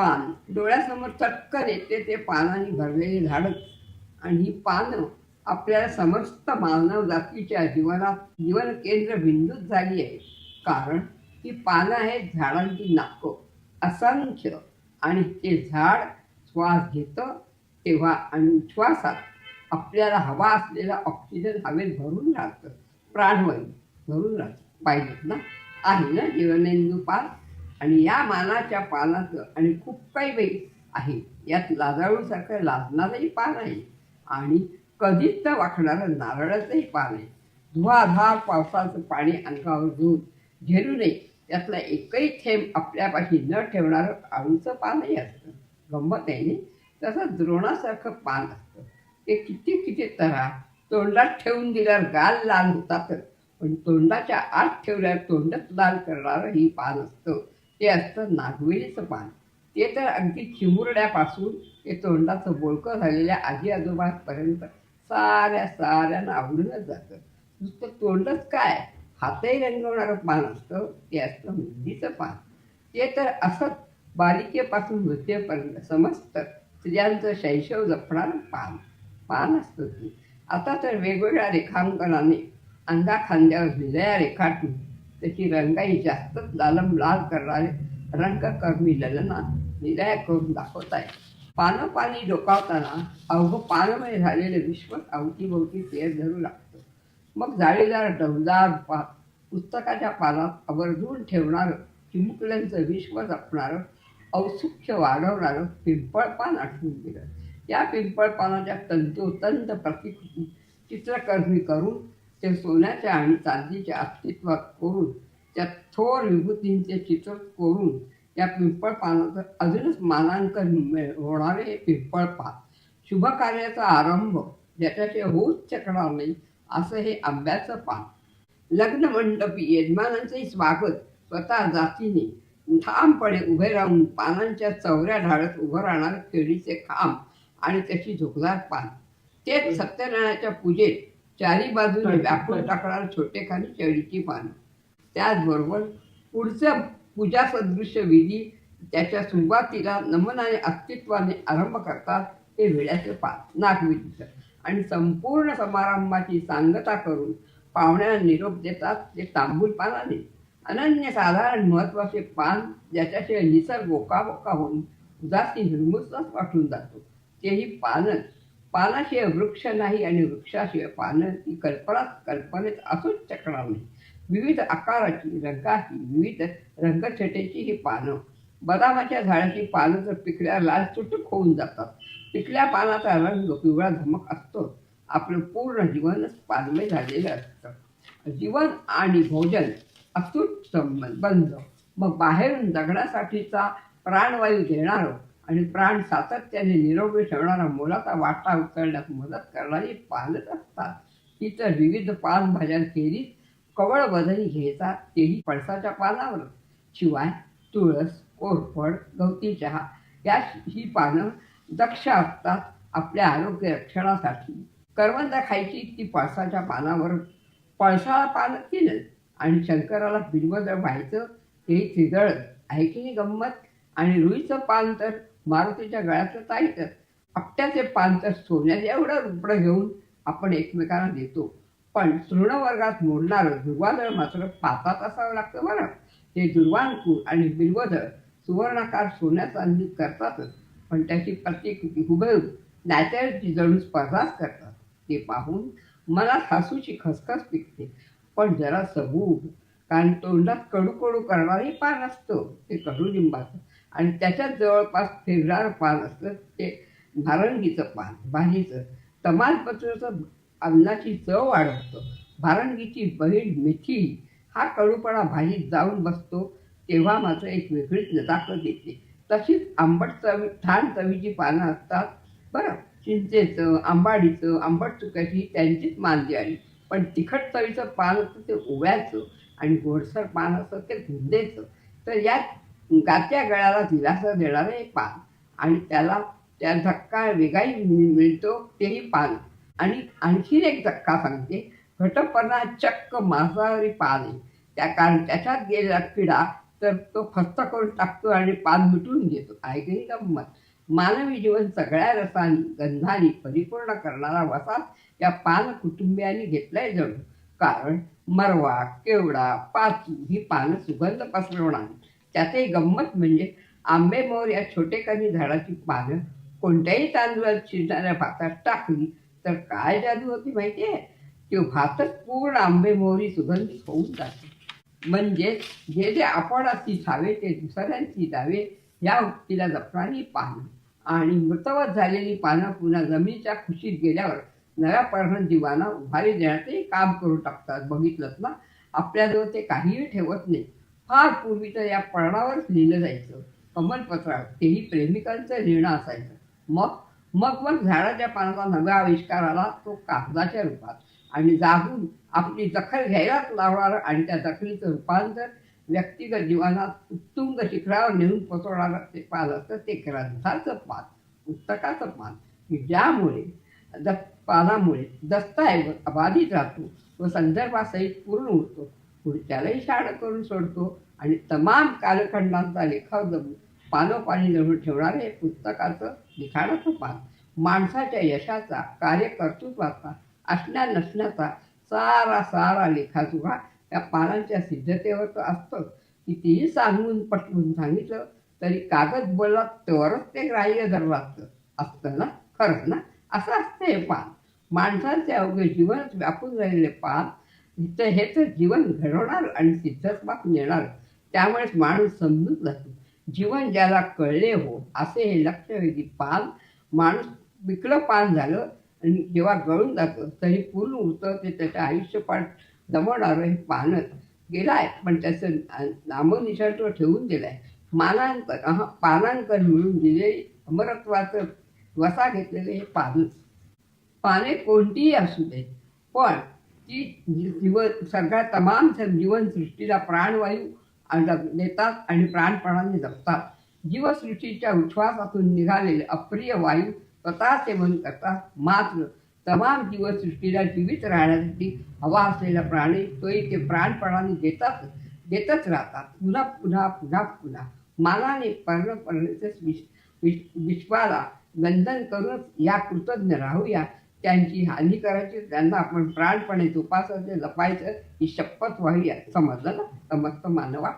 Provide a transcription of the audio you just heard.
पान. डोळ्यासमोर चटकन येते ते पानाने भरलेली झाडं. आणि ही पानं आपल्याला समस्त मानव जातीच्या जीवनात जीवन केंद्र बिंदूच झाली आहे कारण ही पानं आहेत झाडांची नाकं. असंख्य. आणि ते झाड श्वास घेतं तेव्हा आणि उच्छ्वासात आपल्याला हवा असलेला ऑक्सिजन हवेत भरून राहतं. प्राणवायू भरून राहतं. पाहिजेत ना? आहे ना जीवनेंदू पान आणि या मानाच्या पानाचं आणि खूप काही वेळ आहे. यात लाजाळूसारखं लाजणारंही पान आहे आणि कधीच तर वाकणारं नारळाचंही पान आहे. धुवाधार पावसाचं पाणी अंगावर धुवून झेलू नये. त्यातला एकही थेंब आपल्यापाशी न ठेवणारं आळूचं पानही असतं. गंमत आहे नाही? तसं द्रोणासारखं पान असतं. ते किती किती तरा तोंडात ठेवून दिल्यावर गाल लाल होतातच पण तोंडाच्या आत ठेवल्यावर तोंडच लाल करणारं ही पान असतं. ते असतं नागवेलीचं पान. ते तर अगदी चिमुरड्यापासून ते तोंडाचं बोलकं झालेल्या आजी आजोबापर्यंत साऱ्या साऱ्यांना आवडूनच जातं. नुसतं तोंडच काय? हातही रंगवणारं पान असतं ते असतं मेहंदीचं पान. ते तर असंच बालिकेपासून मृत्यूपर्यंत समस्त स्त्रियांचं शैशव जपणारं पान. पान असतं ते. आता तर वेगवेगळ्या रेखांकनाने अंगा खांद्यावर लिलया रेखाटून त्याची रंगाई जास्तच लालम लाल करणारे रंगकर्मी ललना निलया करून दाखवत आहे पानं पाणी डोकावताना अवघं पानमय झालेले विश्व अवतीभोवती पेर धरू लागतं. मग जाळीदार डौलदार रूपात पुस्तकाच्या पानात आवर्जून ठेवणारं चिमुकल्यांचं विश्व जपणारं औत्सुक्य वाढवणारं पिंपळ पान आठवून दिलं. या पिंपळ पानाच्या तंतोतंत प्रतिकृती चित्रकर्मी करून ते सोन्याच्या आणि चांदीच्या अस्तित्वात कोरून त्यात थोर विभूतींचे चित्र कोरून या पिंपळ पानाचं अजूनच मानांकन मिळ- होणारे हे पिंपळ पान. शुभ कार्याचा आरंभ ज्याच्याचे होऊच शकणार नाही असं हे आंब्याचं पान. लग्न मंडपी यजमानांचंही स्वागत स्वतः जातीने ठामपणे उभे राहून पानांच्या चौऱ्या ढाळत उभं राहणार केळीचे खांब आणि त्याची झोकदार पान. तेच सत्यनारायणाच्या पूजेत चारी बाजूने व्यापून टाकणारे छोटेखानी केळीची पानं. त्याचबरोबर पुढचं पूजा सदृश्य विधी त्याच्या सुरुवातीला नमनाने अस्तित्वाने आरंभ करतात ते वेळ्याचे पान. नागविधीचं. आणि संपूर्ण समारंभाची सांगता करून पाहुण्यांना निरोप देतात ते तांबूल पानाने. अनन्यसाधारण महत्त्वाचे पान ज्याच्याशिवाय निसर्ग बोका होऊन उदासी निर्मुसलाच वाटून जातो. तेही पानच. पानाशिवाय वृक्ष नाही आणि वृक्षाशिवाय पानं ही कल्पना कल्पनेत असूच शकणार नाही. विविध आकाराची रंगाची विविध रंगछटेची ही पानं. बदामाच्या झाडाची पानं तर पिकल्या लाल चुटूक होऊन जातात. पिकल्या पानाचा रंग पिवळा धमक असतो. आपलं पूर्ण जीवनच पानमय झालेलं असतं. जीवन आणि भोजन अतूट संबंध. मग बाहेरून जगण्यासाठीचा प्राणवायू देणारं आणि प्राण सातत्याने निरोगी ठेवणारा मोलाचा वाटा उचलण्यात मदत करणारी पालक असतात. इतर विविध पानभाज्यांखेरीज कवळ बदली घेतात तेही पळसाच्या पानावर. शिवाय तुळस कोरफड गवती चहा या ही पानं दक्ष असतात आपल्या आरोग्य रक्षणासाठी. करवंद खायची ती पळसाच्या पानावर. पळसाला पानं केलं आणि शंकराला बिलवदळ व्हायचं तेही त्रिदळ आहे की गंमत. आणि रुईचं पान तर मारुतीच्या गळ्याचं ताईतच आपट्याचे पान तर सोन्याचे एवढं रुपडं घेऊन आपण एकमेकांना देतो. पण तृणवर्गात मोडणारं दुर्वादळ मात्र पातात असावं लागतं बरं. ते दुर्वांकूर आणि बिल्वदळ सुवर्णाकार सोन्या चांदी करतातच. पण त्याची प्रतिकृती हुबेहूब नॅचरची जणू स्पर्धाच करतात. ते पाहून मनात हसूची खसखस पिकते. पण जरा सबूब कारण तोंडात कडू कडू करणारही पान असतं ते कडुलिंबाचं आणि त्याच्यात जवळपास फिरणारं पान असतं ते भारंगीचं पान भाजीचं. तमालपत्राचं अन्नाची चव वाढवतं. भारंगीची बहीण मेथी हा कडूपणा भाजीत जाऊन बसतो तेव्हा मात्र एक वेगळीच नजाकत येते तशीच आंबट चवी ठाण चवीची पानं असतात. बरं चिंचेचं आंबाडीचं आंबट चुक्याची त्यांचीच मानली आली पण तिखट चवीचं पान असतं ते ओव्याचं आणि गोडसर पान असतं ते गुंदेचं तर यात गात्या गळ्याला दिलासा देणारे पान. आणि त्याला त्या धक्का वेगाई मिळतो तेही पान. आणि आणखीन एक धक्का सांगते. घटपणा चक्क मांसाहारी पान आहे. त्या कारण त्याच्यात गेलेला किडा तर तो फस्त करून टाकतो आणि पान मिटून घेतो. ऐकही गंमत. मानवी जीवन सगळ्या रसानी गंधानी परिपूर्ण करणारा वसात या पान कुटुंबियांनी घेतलाय जणू. कारण मरवा केवडा पाचू ही पानं सुगंध पसरवणार. त्यातही गंमत म्हणजे आंबेमोर या छोटेखानी झाडाची पानं कोणत्याही तांदूळात शिजणाऱ्या भातात टाकली तर काय जादू होती माहिती आहे? तो भातच पूर्ण आंबेमोहरी सुगंधित होऊन जाते. म्हणजे जे जे आपण अशी जावे ते दुसऱ्यांची जावे या उक्तीला जपणारी पानं. आणि मृतवत झालेली पानं पुन्हा जमिनीच्या खुशीत गेल्यावर नव्या पर्ण जीवांना उभारी देण्याचंही काम करून टाकतात. बघितलंच ना? आपल्याजवळ ते काहीही ठेवत नाही. फार पूर्वी तर या पर्णावरच लिहिलं जायचं. कमलपत्रावर तेही प्रेमिकांचं लिहिणं असायचं. मग मग मग झाडाच्या पानाचा नव्या आविष्कार आला तो कागदाच्या रूपात. आणि जागून आपली दखल घ्यायलाच लावणार आणि त्या दखलीचं रूपांतर व्यक्तिगत जीवनात उत्तुंग शिखरावर नेऊन पोचवणार ते पान असतं ते ग्रंथाचं पान पुस्तकाचं पान. की ज्यामुळे द पानामुळे दस्तऐवज अबाधित राहतो व संदर्भासहित पूर्ण होतो. पुढच्यालाही शाळा करून सोडतो आणि तमाम कालखंडांचा लिखाव जमून पानोपाणी जमून ठेवणारे हे पुस्तकाचं लिखाणाचं पान. माणसाच्या यशाचा कार्यकर्तृत्वाचा असण्या नसण्याचा सारा सारा लेखाजुगा या पानांच्या सिद्धतेवर तर असतं कितीही सांगून पटवून सांगितलं तरी कागद बोलला तरच ते ग्राह्य धरलं असतं असतं ना? खरंच ना? असं असतं हे पान. माणसाचे अवघे जीवनच व्यापून राहिलेले पान तर हे तर जीवन घडवणार आणि सिद्धत्वात नेणार. त्यामुळेच माणूस समजून जातो. जीवन ज्याला कळले हो असे हे लक्षवेधी पान माणूस विकलं पान झालं आणि जेव्हा गळून जातं तरी पूर्ण उरतं ते त्याच्या आयुष्यपाठ दमवणारं हे पानच गेलं आहे पण त्याचं ना- ठेवून दिलं आहे मानांकन अहं, पानांकर मिळून दिलेली अमरत्वाचं वसा घेतलेले हे पानच पाने कोणतीही असू दे पण ती जीवन सगळ्या तमाम जीवनसृष्टीला प्राणवायू देतात आणि प्राणपणाने जपतात जीवसृष्टीच्या उच्छ्वासातून निघालेले अप्रिय वायू स्वतः सेवन करतात मात्र तमाम जीवसृष्टीला जीवित राहण्यासाठी हवा असलेला प्राणी तोही ते प्राणपणाने देतात देतच राहतात. पुन्हा पुन्हा पुन्हा पुन्हा मानाने पर्णपर्णतेच विश विश्वाला बंधन करूनच या कृतज्ञ राहूया. त्यांची हानी करायची त्यांना आपण प्राणपणे उपासाचे जपायचं ही शपथ व्हावी समजलं ना? समस्त मानवा